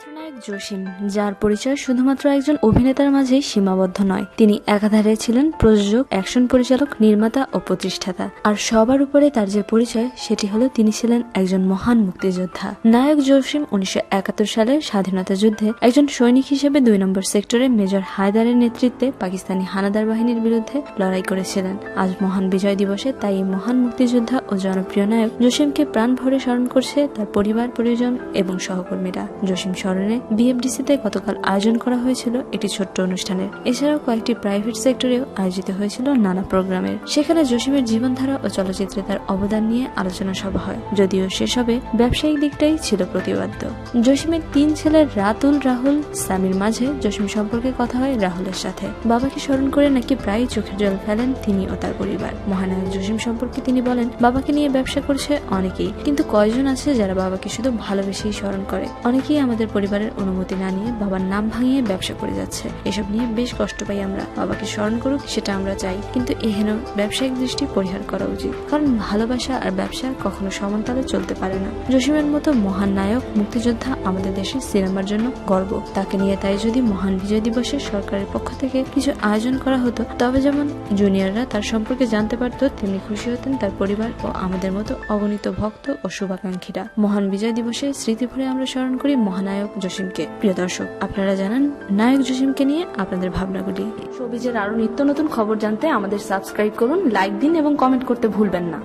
চিত্রনায়ক জসিম, যার পরিচয় শুধুমাত্র একজন অভিনেতার মাঝেই সীমাবদ্ধ নয়। তিনি একাধারে ছিলেন প্রযোজক, অ্যাকশন পরিচালক, নির্মাতা ও প্রতিষ্ঠাতা। আর সবার উপরে তার যে পরিচয়, সেটি হলো তিনি ছিলেন একজন মহান মুক্তিযোদ্ধা। নায়ক জসিম উনিশশো একাত্তর সালের স্বাধীনতা যুদ্ধে একজন সৈনিক হিসেবে দুই নম্বর সেক্টরে মেজর হায়দারের নেতৃত্বে পাকিস্তানি হানাদার বাহিনীর বিরুদ্ধে লড়াই করেছিলেন। আজ মহান বিজয় দিবসে তাই এই মহান মুক্তিযোদ্ধা ও জনপ্রিয় নায়ক জসিমকে প্রাণ ভরে স্মরণ করছে তার পরিবার, পরিজন এবং সহকর্মীরা। জসিম স্মরণে বিএফডিসিতে গতকাল আয়োজন করা হয়েছিল একটি ছোট্ট অনুষ্ঠানের এছাড়াও কয়েকটি প্রাইভেট সেক্টরেও আয়োজিত হয়েছিল নানা প্রোগ্রামের সেখানে জসিমের জীবনধারা ও চলচ্চিত্রে তার অবদান নিয়ে আলোচনা সভা হয়। যদিও সেসবে ব্যবসায়িক দিকটাই ছিল প্রতিবাদ্য। জসিমের তিন ছেলের রাতুল, রাহুল স্বামীর মাঝে জসিম সম্পর্কে কথা হয় রাহুলের সাথে। বাবাকে স্মরণ করে নাকি প্রায় চোখের জল ফেলেন তিনি ও তার পরিবার। মহানায়ক জসিম সম্পর্কে তিনি বলেন, বাবাকে নিয়ে ব্যবসা করছে অনেকেই, কিন্তু কয়জন আছে যারা বাবাকে শুধু ভালোবেসেই স্মরণ করে? অনেকেই আমাদের পরিবারের অনুমতি না নিয়ে বাবার নাম ভাঙিয়ে ব্যবসা করে যাচ্ছে। এসব নিয়ে বেশ কষ্ট পাই আমরা। বাবাকে স্মরণ করুক, সেটা আমরা চাই। কিন্তু এহেন ব্যবসায়িক দৃষ্টি পরিহার করা উচিত। কারণ ভালোবাসা আর ব্যবসা কখনো সমান্তরালে চলতে পারে না। জসিমের মতো মহান নায়ক, মুক্তিযোদ্ধা আমাদের দেশের সিনেমার জন্য গর্ব। তাকে নিয়ে তাই যদি মহান বিজয় দিবসে সরকারের পক্ষ থেকে কিছু আয়োজন করা হতো, তবে যেমন জুনিয়ররা তার সম্পর্কে জানতে পারতো, তেমনি খুশি হতেন তার পরিবার ও আমাদের মতো অগণিত ভক্ত ও শুভাকাঙ্ক্ষীরা। মহান বিজয় দিবসে স্মৃতি ভরে আমরা স্মরণ করি মহানায়ক জসিমকে। প্রিয় দর্শক, আপনারা জানান, নায়ক জসিমকে নিয়ে আপনাদের ভাবনাগুলি। শোবিজের আরও নিত্য নতুন খবর জানতে আমাদের সাবস্ক্রাইব করুন, লাইক দিন এবং কমেন্ট করতে ভুলবেন না।